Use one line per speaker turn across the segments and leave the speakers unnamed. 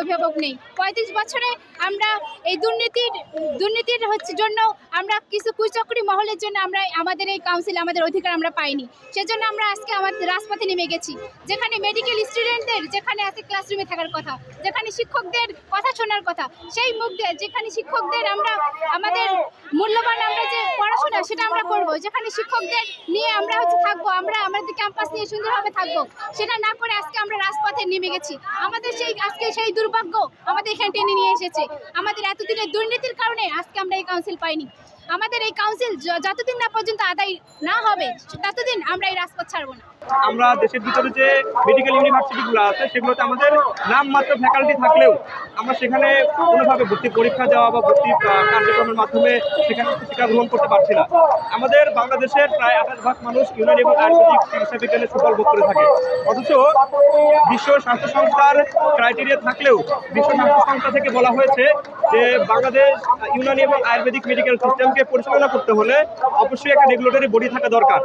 অভিভাবক নেই। পঁয়ত্রিশ বছরে আমরা এই দুর্নীতির দুর্নীতির হচ্ছে জন্য আমরা কিছু কুচক্রি মহলের জন্য আমরা আমাদের এই কাউন্সিল আমাদের অধিকার আমরা পাইনি। সেজন্য আমরা আজকে আমাদের রাজপথে নেমে গেছি। যেখানে মেডিকেল স্টুডেন্টদের যেখানে আছে ক্লাসরুমে থাকার কথা, যেখানে শিক্ষকদের কথা শোনার কথা, সেই মুখ যেখানে শিক্ষকদের আমরা আমাদের মূল্যবান আমরা যে পড়াশোনা সেটা আমরা করব। যেখানে শিক্ষকদের নিয়ে আমরা হচ্ছে থাকব, আমরা আমাদের ক্যাম্পাস নিয়ে সুন্দরভাবে থাকব, সেটা না করে আজকে আমরা রাজপথে নেমে গেছি। আমাদের সেই, আজকে সেই দুর্ভাগ্য আমাদের এখানে টেনে নিয়ে এসেছে। আমাদের এতদিনের দুর্নীতির কারণে আজকে আমরা এই কাউন্সিল পাইনি। আমাদের এই কাউন্সিল যতদিন না পর্যন্ত আদায় না হবে, ততদিন আমরা এই রাজপথ ছাড়বো না।
আমরা দেশের ভিতরে যে মেডিকেল ইউনিভার্সিটিগুলো আছে, সেগুলোতে আমাদের নামমাত্র ফ্যাকাল্টি থাকলেও আমরা সেখানে কোনোভাবে ভর্তি পরীক্ষা দেওয়া বা ভর্তি কার্যক্রমের মাধ্যমে সেখানে শিক্ষা গ্রহণ করতে পারছি না। আমাদের বাংলাদেশের প্রায় আঠাশ ভাগ মানুষ ইউনানি এবং আয়ুর্বেদিক চিকিৎসা বিজ্ঞানে সুফল ভোগ করে থাকে। অথচ বিশ্ব স্বাস্থ্য সংস্থার ক্রাইটেরিয়া থাকলেও বিশ্ব স্বাস্থ্য সংস্থা থেকে বলা হয়েছে যে বাংলাদেশ ইউনানি এবং আয়ুর্বেদিক মেডিকেল সিস্টেমকে পরিচালনা করতে হলে অবশ্যই একটা রেগুলেটরি বডি থাকা দরকার।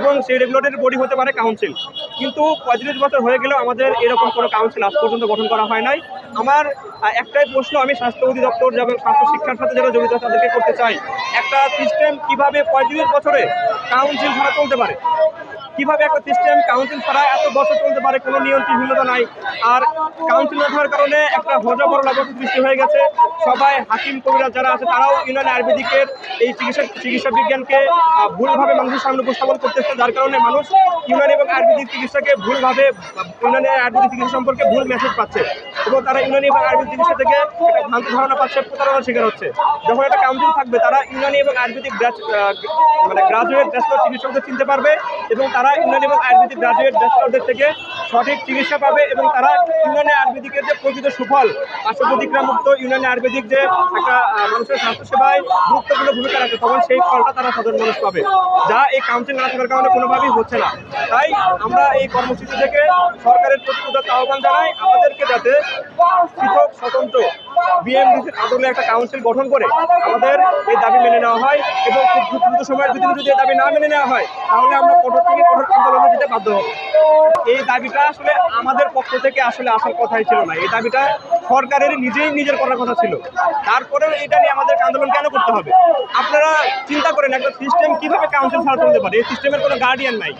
এবং সেই রেগুলেটরি বডি হতে পারে কাউন্সিল কিন্তু পঁয়ত্রিশ বছর হয়ে গেলেও আমাদের এরকম কোনো কাউন্সিল আজ পর্যন্ত গঠন করা হয় নাই। আমার একটাই প্রশ্ন, আমি স্বাস্থ্য অধিদপ্তর যেমন স্বাস্থ্য শিক্ষার সাথে যারা জড়িত তাদেরকে করতে চাই। একটা সিস্টেম কীভাবে পঁয়ত্রিশ বছরে কাউন্সিল ছাড়া চলতে পারে? কীভাবে একটা সিস্টেম কাউন্সিল ছাড়া এত বছর চলতে পারে কোনো নিয়ন্ত্রণহীনতা নাই। আর কাউন্সিল না থাকার কারণে একটা হজবরল অবস্থা সৃষ্টি হয়ে গেছে। সবাই হাকিম কবিরা যারা আছে তারাও ইউনিয়ন আয়ুর্বেদিকের এই চিকিৎসা চিকিৎসা বিজ্ঞানকে ভুলভাবে মানুষের সামনে উপস্থাপন করতেছে। যার কারণে মানুষ ইউনানি এবং আয়ুর্বেদিক চিকিৎসাকে ভুলভাবে আহ, ইউনানি আয়ুর্বেদিক চিকিৎসা সম্পর্কে ভুল মেসেজ পাচ্ছে। এবং তারা ইউনানি এবং আয়ুর্বেদিক চিকিৎসা থেকে ভ্রান্ত ধারণা পাচ্ছে প্রতারণার শিকার হচ্ছে। যখন একটা কাউন্সিল থাকবে তারা ইউনানি এবং আয়ুর্বেদিক মানে গ্রাজুয়েট ব্যাচলর চিকিৎসকদের চিনতে পারবে এবং তারা ইউনানি এবং আয়ুর্বেদিক গ্রাজুয়েট ডাক্তারদের থেকে সঠিক চিকিৎসা পাবে এবং তারা ইউনানি আয়ুর্বেদিকের যে প্রকৃত সুফল পার্শ্ব প্রতিক্রিয়ামুক্ত ইউনানি আয়ুর্বেদিক যে একটা মানুষের স্বাস্থ্যসেবায় গুরুত্বপূর্ণ ভূমিকা রাখে, তখন সেই ফলটা তারা সাধারণ মানুষ পাবে। যা এই কাউন্সিল না থাকার কারণে কোনোভাবেই হচ্ছে না। তাই আমরা এই কর্মসূচি থেকে সরকারের প্রতি আহ্বান জানাই। যাতে পৃথক স্বতন্ত্র বিএমডিসির আদলে একটা কাউন্সিল গঠন করে আমাদের এই দাবি মেনে নেওয়া হয় এবং খুব দ্রুত সময়ের ভিতরে যদি এই দাবি না মেনে নেওয়া হয়, তাহলে আমরা কঠোর থেকে কঠোর আন্দোলনে যেতে বাধ্য হব। এই দাবিটা আসলে আমাদের পক্ষ থেকে আসলে আসার কথাই ছিল না। এই দাবিটা সরকারের নিজেই নিজের করার কথা ছিল। তারপরেও এটা নিয়ে আমাদের আন্দোলন কেন করতে হবে? আপনারা চিন্তা করেন একটা সিস্টেম কীভাবে কাউন্সিল ছাড়া চলতে পারে? এই সিস্টেমের কোনো গার্ডিয়ান নাই।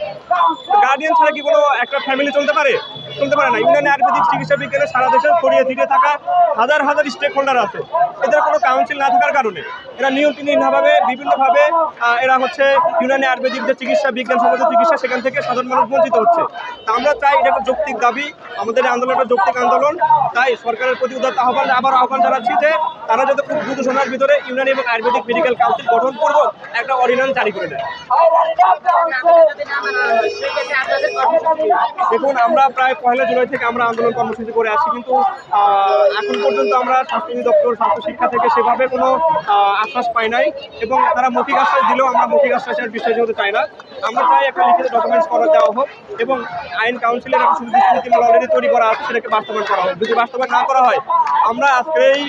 গার্ডিয়ান ছাড়া কি কোনো একটা ফ্যামিলি চলতে পারে? চলতে পারে না। ইউনানি আয়ুর্বেদিক চিকিৎসা বিজ্ঞানে সারা দেশে ছড়িয়ে ছিটিয়ে থাকা হাজার হাজার স্টেক হোল্ডার আছে। এদের কোনো কাউন্সিল না থাকার কারণে। এরা নিয়ন্ত্রণহীনভাবে বিভিন্নভাবে এরা হচ্ছে ইউনানি আয়ুর্বেদিক যে চিকিৎসা বিজ্ঞান সম্মত চিকিৎসা সেখান থেকে সাধারণ মানুষ বঞ্চিত হচ্ছে। তা আমরা চাই এটা একটা যৌক্তিক দাবি। আমাদের আন্দোলনটা যৌক্তিক আন্দোলন। তাই সরকারের প্রতি উদাত্ত আহ্বান আবার আহ্বান জানাচ্ছি যে তারা যাতে খুব দ্রুত সময়ের ভিতরে ইউনিয়ন এবং আয়ুর্বেদিক মেডিকেল কাউন্সিল গঠন করব, একটা অর্ডিন্যান্স জারি করে দেয়। দেখুন, আমরা প্রায় পয়লা জুলাই থেকে আমরা আন্দোলন কর্মসূচি করে আসছি, কিন্তু এখন পর্যন্ত আমরা স্বাস্থ্য অধিদপ্তর স্বাস্থ্য শিক্ষা থেকে সেভাবে কোনো আশ্বাস পাই নাই এবং তারা মৌখিক আশ্বাস দিলেও আমরা মৌখিক আশ্বাসের বিশ্বাসী হতে চাই না। আমরা চাই একটা লিখিত ডকুমেন্টস করা দেওয়া হোক এবং আইন কাউন্সিলের একটা সুনির্দিষ্ট নীতিমালা অলরেডি তৈরি করা আছে, সেটাকে বাস্তবায়ন করা হোক। যদি বাস্তবায়ন না করা হয়, আমরা আজকেই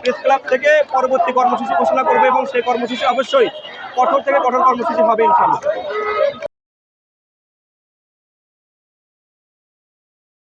প্রেস ক্লাব থেকে পরবর্তী কর্মসূচি ঘোষণা করব এবং সেই কর্মসূচি অবশ্যই কঠোর থেকে কঠোর কর্মসূচি হবে ইনশাল্লাহ